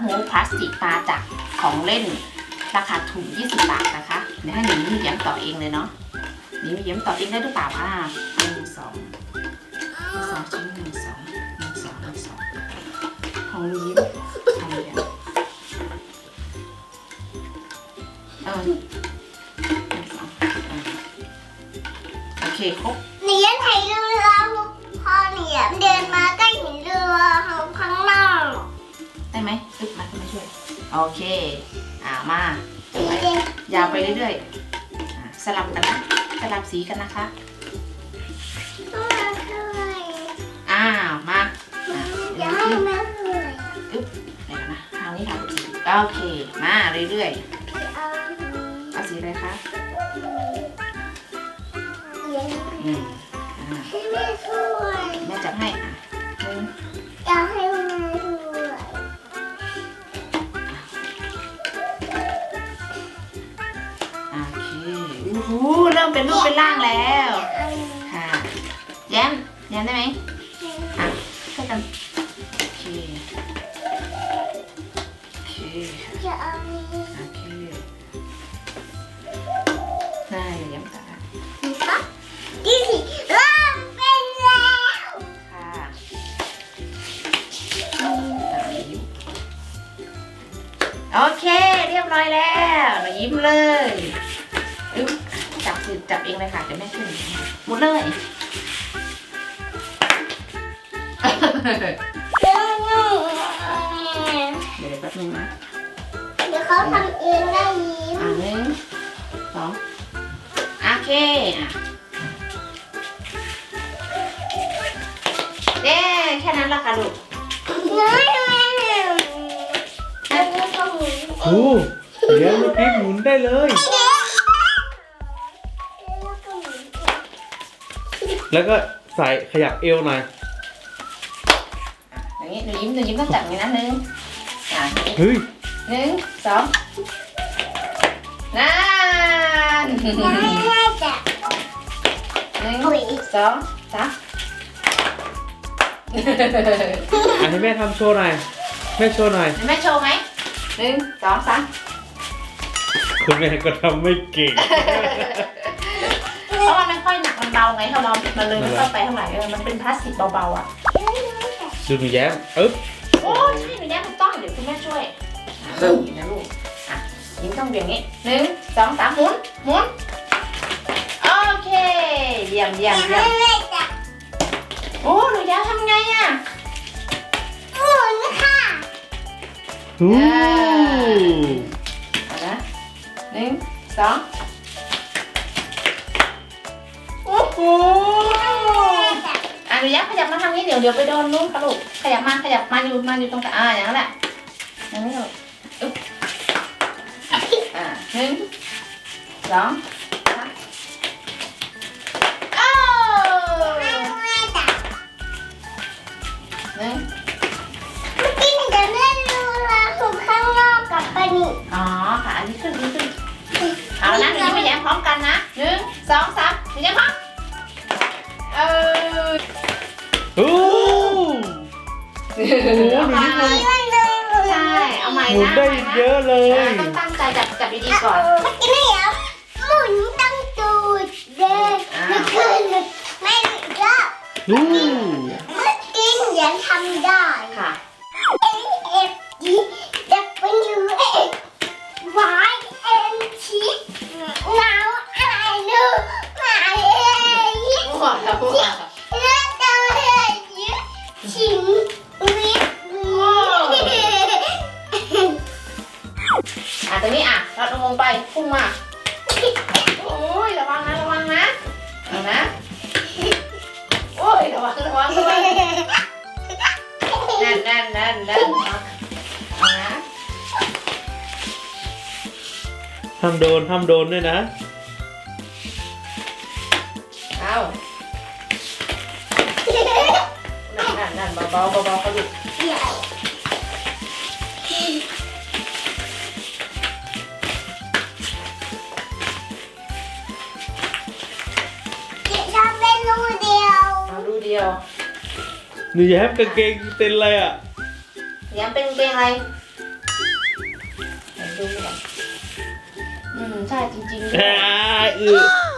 โฮพลาสติกมาจากของเล่น ราคาถูก 20 บาทนะคะเดี๋ยวให้หนูยิ้มแย้มต่อเองเลยเนาะหนูยิ้มแย้มต่อเองได้หรือเปล่าอ่าหนึ่งสองหนึ่งสองชิ้นหนึ่งสองหนึ่งสองหนึ่งสองของหนูยิ้มทำเลยเออหนึ่งสออโอเคครบหนูยันถ่ายเรือพอหนูยันเดินมาใกล้เห็นเรือข้างนอก ได้ไหมอึ๊บมาขึ้นมาช่วย โอเค อ่ามาไปยาวไปเรื่อยๆอ่าสลับกันนะสลับสีกันนะคะ อ้าวมาอะอย่าให้แม่เหนื่อยเดี๋ยวนะทางนี้ทางสีโอเค มาเรื่อยๆเอาสีอะไรคะอืมอ่าให้แม่ช่วยแม่จับให้อะหนึ่ง อู้หูเริ่มเป็นรูปเป็นร่างแล้วค่ะแย้มแย้มได้ไหมอะช่วยกันโอเคโอเคจะเอานี้โอเคได้แย้มตัดแล้วปั๊บที่สี่เริ่มเป็นแล้วค่ะอะยิ้มโอเค เรียบร้อยแล้วหนูยิ้มเลยอึ๊บ จับสิจับเองเลยค่ะเดี๋ยวแม่ช่วยหมุนเลยเดี๋ยวเดี๋ยวแป๊บนึงนะเขาทำเองได้ยิ้มอะหนึ่งสองโอเคอะเด้แค่นั้นละค่ะลูกน้อยแม่อันนี้ก็หมุนโอ้เดี๋ยวเมื่อกี้หมุนได้เลย แล้วก็ใส่ขยับเอวหน่อยอย่างนี้หนูยิ้มหนูยิ้มต้องจับอย่างนี้นะหนึ่งอะเฮ้ยหนึ่งสองนั่นหนึ่งน่าจะสองสามอะให้แม่ทำโชว์หน่อยแม่โชว์หน่อยเห็นแม่โชว์ไหมหนึ่งสองสามคุณแม่ก็ทำไม่เก่ง เบาไงถ้าเรามันเลยไม่ค่อยไปเท่าไหร่เออมันเป็นพลาสติกเบาๆอะดูหนูแย้มอึ๊บโอ้ใช่หนูแย้มถูกต้องเดี๋ยวคุณแม่ช่วยอะเริ่มอีกนะลูกอะยิ้มต้องเบี่ยงนี้หนึ่งสองสามหมุนหมุนโอเคเยี่ยมเยี่ยมเยี่ยมแม่จะโอ้หนูแย้มทำไงอะหมุนค่ะหูเอานะหนึ่งสอง โอ้โหอะหนูยักขยับมาทางนี้เดี๋ยวเดี๋ยวไปโดนนู้นค่ะลูกขยับมาขยับมาอยู่มาอยู่ตรงกลางอ่าอย่างนั้นแหละอย่างนี้ลูกอึ๊บอ่าหนึ่งสองสามโอ้แม่จะหนึ่งเมื่อกี้หนูจะเล่นรูราของข้างนอกกับปานิอ๋อค่ะอันนี้ขึ้นอันนี้ขึ้นเอาละหนูยิ้มไปแย้มพร้อมกันนะหนึ่งสองสามหนูแย้มพร้อม เออโอ้โอ้โหหนูยิ้มไม่มันเลยใช่เอาใหม่หมุนนะได้เยอะเลเออยต้องตั้งใจจับจับดีๆก่อนเมื่อกี้เนี่ยหมุนตั้งตูดเด็กไม่ขึ้นไม่ก็หูเมื่อกี้ยังทำได้ค่ะ A F G W X Y N T now วแล้วหัวและตัวยึดชิงวิทวีอะตรงนี้อะเราลงไปพุ่งมาโอ้ยระวังนะระวังนะเอานะโอ้ยระวังระวังระวังนั่นนั่นนั่นนั่นเอานะทำโดนทำโดนด้วยนะเอา นั่นนั่นเบาๆเบาๆเขาลูกจะเป็นรูเดียว เอาดูเดียวหนูแย้มกางเกงเป็นอะไรอะยังเป็นเป็นอะไรดูก่อนอืมใช่จริงๆด้วอ่ายอือ